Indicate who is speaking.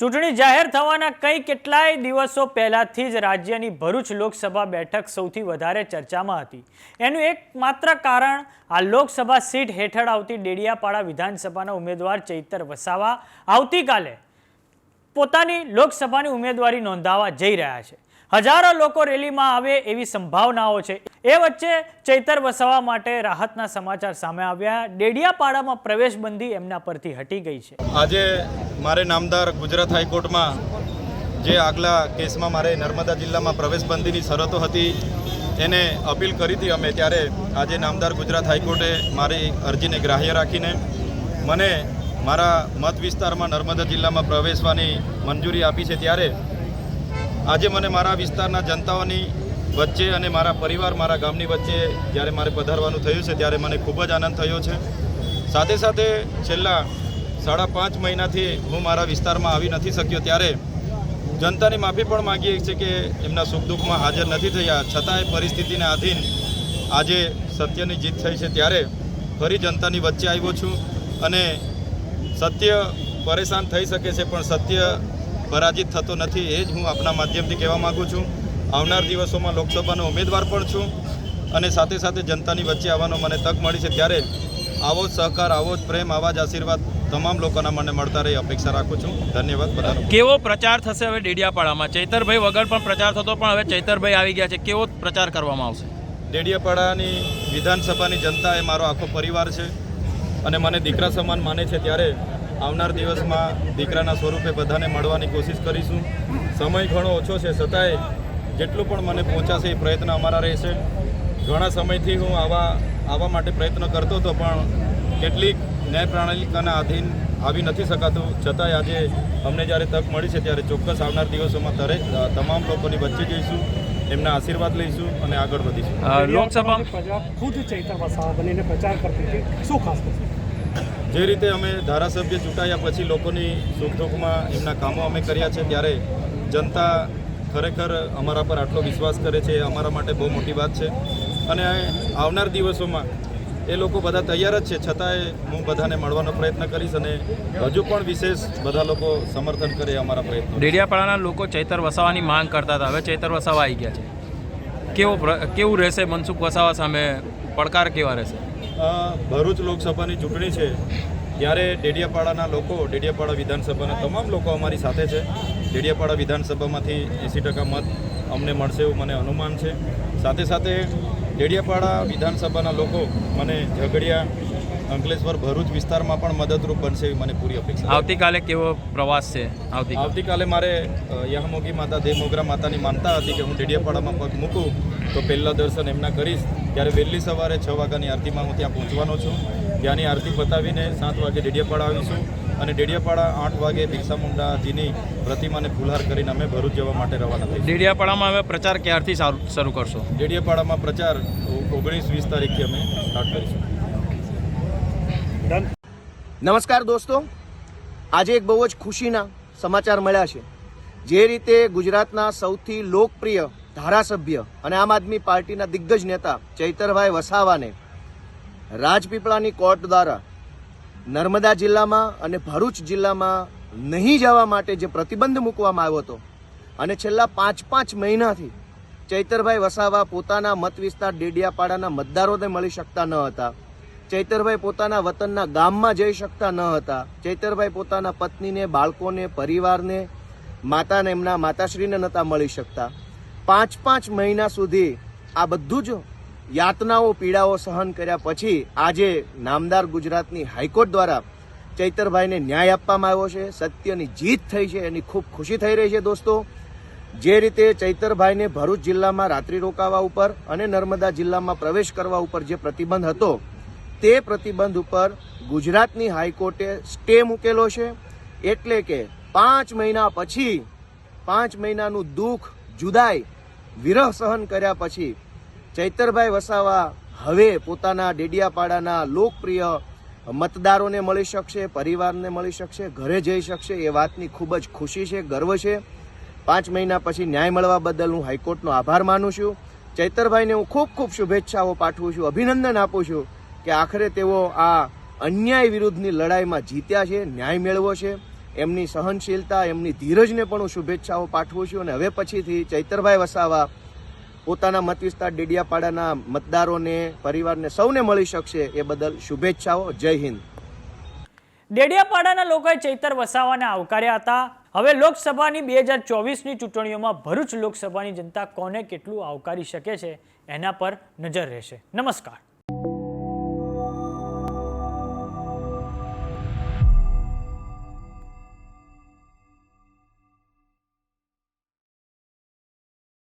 Speaker 1: ચૂંટણી જાહેર થવાના કઈ કેટલાય દિવસો પહેલાથી જ રાજ્યની ભરૂચ લોકસભા બેઠક સૌથી વધારે ચર્ચામાં હતી. એનું એકમાત્ર કારણ આ લોકસભા સીટ હેઠળ આવતી ડેડિયાપાડા વિધાનસભાના ઉમેદવાર ચૈતર વસાવા આવતીકાલે પોતાની લોકસભાની ઉમેદવારી નોંધાવવા જઈ રહ્યા છે. હજારો લોકો રેલીમાં આવે એવી સંભાવનાઓ છે. એ વચ્ચે ચૈતર વસાવા માટે રાહતના સમાચાર સામે આવ્યા. ડેડિયાપાડામાં પ્રવેશબંધી એમના પરથી હટી ગઈ છે.
Speaker 2: આજે મારે નામદાર ગુજરાત હાઈકોર્ટમાં જે આગલા કેસમાં મારે નર્મદા જિલ્લામાં પ્રવેશબંધીની શરતો હતી, એને અપીલ કરી હતી અમે ત્યારે આજે નામદાર ગુજરાત હાઈકોર્ટે મારી અરજીને ગ્રાહ્ય રાખીને મને મારા મત વિસ્તારમાં નર્મદા જિલ્લામાં પ્રવેશવાની મંજૂરી આપી છે ત્યારે આજે મને મારા વિસ્તારના જનતાઓની વચ્ચે અને મારા પરિવાર, મારા ગામની વચ્ચે જ્યારે મારે પધારવાનું થયું છે ત્યારે મને ખૂબ જ આનંદ થયો છે. સાથે સાથે છેલ્લા સાડા પાંચ મહિનાથી હું મારા વિસ્તારમાં આવી નથી શક્યો ત્યારે જનતાની માફી પણ માગીએ છીએ કે એમના સુખ દુઃખમાં હાજર નથી થયા. છતાંય પરિસ્થિતિને આધીન આજે સત્યની જીત થઈ છે ત્યારે ફરી જનતાની વચ્ચે આવ્યો છું અને સત્ય પરેશાન થઈ શકે છે, પણ સત્ય પરાજિત થતો નથી એ જ હું આપના માધ્યમથી કહેવા માગું છું. આવનાર દિવસોમાં લોકસભાનો ઉમેદવાર પણ છું અને સાથે સાથે જનતાની વચ્ચે આવવાનો મને તક મળી છે. ત્યારે આવો જ સહકાર આવો જ પ્રેમ આવા જ આશીર્વાદ તમામ લોકોના મને મળતા રહી અપેક્ષા રાખું છું. ધન્યવાદ બધાનો.
Speaker 3: કેવો પ્રચાર થશે હવે ડેડિયાપાડામાં? ચૈતરભાઈ વગર પણ પ્રચાર થતો પણ હવે ચૈતરભાઈ આવી ગયા છે. કેવો પ્રચાર કરવામાં આવશે?
Speaker 2: ડેડિયાપાડાની વિધાનસભાની જનતા એ મારો આખો પરિવાર છે અને મને દીકરા સમાન માને છે. ત્યારે આવનાર દિવસમાં દીકરાના સ્વરૂપે બધાને મળવાની કોશિશ કરીશું. સમય ઘણો ઓછો છે છતાંય જેટલું પણ મને પહોંચાશે એ પ્રયત્ન અમારા રહેશે. ઘણા સમયથી હું આવા આવવા માટે પ્રયત્ન કરતો હતો પણ કેટલીક ન્યાય પ્રણાલિકાના આધીન આવી નથી શકાતું. છતાંય આજે અમને જ્યારે તક મળી છે ત્યારે ચોક્કસ આવનાર દિવસોમાં દરેક તમામ લોકોની વચ્ચે જઈશું એમના આશીર્વાદ લઈશું અને આગળ વધીશું.
Speaker 3: લોકસભા
Speaker 4: પ્રજા ખુદ ચૈતર વસાવા બનીને પ્રચાર કરતી હતી. શું ખાસ કરશે
Speaker 2: જે રીતે અમે ધારાસભ્ય ચૂંટાયા પછી લોકોની સુખ દુઃખમાં એમના કામો અમે કર્યા છે, ત્યારે જનતા ખરેખર અમારા પર આટલો વિશ્વાસ કરે છે અમારા માટે બહુ મોટી વાત છે. અને આવનાર દિવસોમાં એ લોકો બધા તૈયાર જ છે, છતાંય હું બધાને મળવાનો પ્રયત્ન કરીશ અને હજુ પણ વિશેષ બધા લોકો સમર્થન કરે અમારા પ્રયત્નો.
Speaker 3: ડેડિયાપાડાના લોકો ચૈતર વસાવાની માંગ કરતા હતા. હવે ચૈતર વસાવા આવી ગયા છે. કેવો કેવું રહેશે મનસુખ વસાવા સામે? પડકાર કેવા રહેશે?
Speaker 2: ભરૂચ લોકસભાની ચૂંટણી છે ત્યારે ડેડિયાપાડાના લોકો ડેડિયાપાડા વિધાનસભાના તમામ લોકો અમારી સાથે છે. ડેડિયાપાડા વિધાનસભામાંથી એંસી ટકા મત અમને મળશે એવું મને અનુમાન છે. સાથે સાથે ડેડિયાપાડા વિધાનસભાના લોકો મને ઝઘડિયા અંકલેશ્વર ભરૂચ વિસ્તારમાં પણ મદદરૂપ બનશે એવી મને પૂરી અપેક્ષા
Speaker 3: આવતીકાલે કેવો પ્રવાસ છે આવતીકાલે?
Speaker 2: મારે યહામોગી માતા દેવમોગરા માતાની માનતા હતી કે હું ડેડિયાપાડામાં પગ મૂકું તો પહેલાં દર્શન એમના કરીશ. ત્યારે વહેલી સવારે છ વાગ્યાની આરતીમાં હું ત્યાં પહોંચવાનો છું. ત્યાંની આરતી પતાવીને સાત વાગે ડેડિયાપાડા આવીશું અને ડેડિયાપાડા આઠ વાગે બિરસા મુંડાજીની પ્રતિમાને ફુલહાર કરીને અમે ભરૂચ જવા માટે રવાના થઈશું.
Speaker 3: ડેડિયાપાડામાં અમે પ્રચાર ક્યારથી સારું શરૂ કરશો?
Speaker 2: ડેડિયાપાડામાં પ્રચાર ઓગણીસ વીસ તારીખથી અમે સ્ટાર્ટ કરીશું.
Speaker 4: ડન.
Speaker 5: નમસ્કાર દોસ્તો. આજે એક બહુ જ ખુશીના સમાચાર મળ્યા છે. જે રીતે ગુજરાતના સૌથી લોકપ્રિય ધારાસભ્ય અને આમ આદમી પાર્ટીના દિગ્ગજ નેતા ચૈતરભાઈ વસાવાને રાજપીપળાની કોર્ટ દ્વારા નર્મદા જિલ્લામાં અને ભરૂચ જિલ્લામાં નહીં જવા માટે જે પ્રતિબંધ મૂકવામાં આવ્યો હતો અને છેલ્લા પાંચ પાંચ મહિનાથી ચૈતરભાઈ વસાવા પોતાના મત વિસ્તાર ડેડિયાપાડાના મતદારોને મળી શકતા ન હતા. ચૈતરભાઈ પોતાના વતનના ગામમાં જઈ શકતા ન હતા. ચૈતરભાઈ પોતાના પત્નીને, બાળકોને, પરિવારને, માતાને, એમના માતાશ્રીને નહોતા મળી શકતા. પાંચ પાંચ મહિના સુધી આ બધું જ યાતનાઓ, પીડાઓ સહન કર્યા પછી આજે નામદાર ગુજરાતની હાઈકોર્ટ દ્વારા ચૈતરભાઈને ન્યાય આપવામાં આવ્યો છે. સત્યની જીત થઈ છે. એની ખૂબ ખુશી થઈ રહી છે દોસ્તો. જે રીતે ચૈતરભાઈને ભરૂચ જિલ્લામાં રાત્રિ રોકાવા ઉપર અને નર્મદા જિલ્લામાં પ્રવેશ કરવા ઉપર જે પ્રતિબંધ હતો, તે પ્રતિબંધ ઉપર ગુજરાતની હાઈકોર્ટે સ્ટે મૂકેલો છે. એટલે કે પાંચ મહિના પછી, પાંચ મહિનાનું દુઃખ, જુદાઈ વિરહ સહન કર્યા પછી ચૈતરભાઈ વસાવા હવે પોતાના ડેડિયાપાડાના લોકપ્રિય મતદારોને મળી શકશે, પરિવારને મળી શકશે, ઘરે જઈ શકશે એ વાતની ખૂબ જ ખુશી છે, ગર્વ છે. પાંચ મહિના પછી ન્યાય મળવા બદલ હું હાઈકોર્ટનો આભાર માનું છું. ચૈતરભાઈને હું ખૂબ ખૂબ શુભેચ્છાઓ પાઠવું છું, અભિનંદન આપું છું કે આખરે તેઓ આ અન્યાય વિરુદ્ધની લડાઈમાં જીત્યા છે, ન્યાય મેળવો છે. એમની સહનશીલતા, એમની ધીરજને પણ હું શુભેચ્છાઓ પાઠવું છું અને હવે પછીથી ચૈતરભાઈ વસાવા પોતાના મત વિસ્તાર ડેડિયાપાડાના મતદારોને, પરિવારને સૌને મળી શકશે એ બદલ શુભેચ્છાઓ. જય હિન્દ.
Speaker 1: ડેડિયાપાડાના લોકોએ ચૈતર વસાવાને આવકાર્યા હતા. હવે લોકસભાની બે હજાર ચોવીસની ચૂંટણીઓમાં ભરૂચ લોકસભાની જનતા કોને કેટલું આવકારી શકે છે એના પર નજર રહેશે. નમસ્કાર.